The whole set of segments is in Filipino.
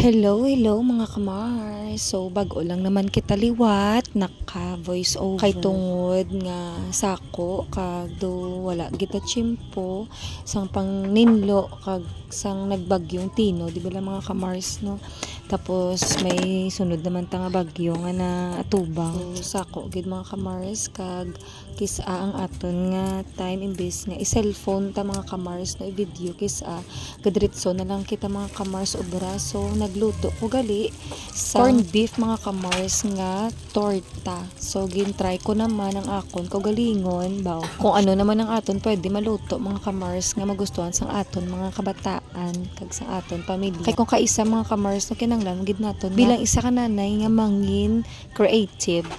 Hello, hello mga kamar. So bago lang naman kita liwat naka voice over kay tungod nga sako kag do wala gita chimpo sang pang ninlo kag sang nagbagyong tino. Di ba lang mga kamars no? Tapos may sunod naman ta nga bagyo nga na atubang so, sako gid mga kamars kag kisa ang aton nga time imbes nga i-cellphone ta mga kamars no? I-video kisa. Gadritso na lang kita mga kamars obra. So nagluto ko gali sa corned beef mga kamars nga torta. So gintry ko naman ang akon kaugalingon baw. Kung ano naman ang aton pwede maluto mga kamars nga magustuhan sang aton mga kabataan kag sa aton pamilya. Kay kung kaisa mga kamars no kinanglan gid naton bilang isa ka nanay nga mangin creative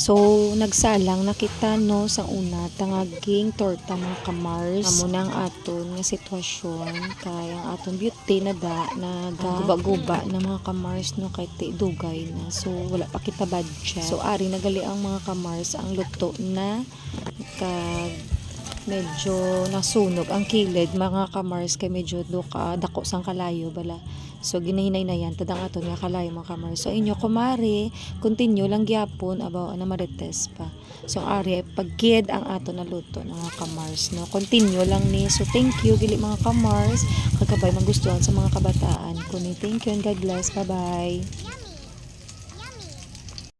So, nagsalang na kita no sa una tangaging torta mga kamars. Amo na ang aton nga sitwasyon kay ang aton beauty na da nagaguba-guba na mga kamars no kay ti dugay na. So, wala pa kita budget. So, ari nagali ang mga kamars ang luto na kag medyo nasunog ang kilid. Mga kamars kay medyo duka dako sang kalayo bala. So ginahinay na yan. Tadang aton nga kalayo mga kamars. So inyo kumari continue lang gyapon abaw na marites pa. So ari pagkid ang aton na luto mga kamars no? Continue lang ni. So thank you dili mga kamars. Kagabay magustuhan sa mga kabataan kunin thank you and God bless. Bye bye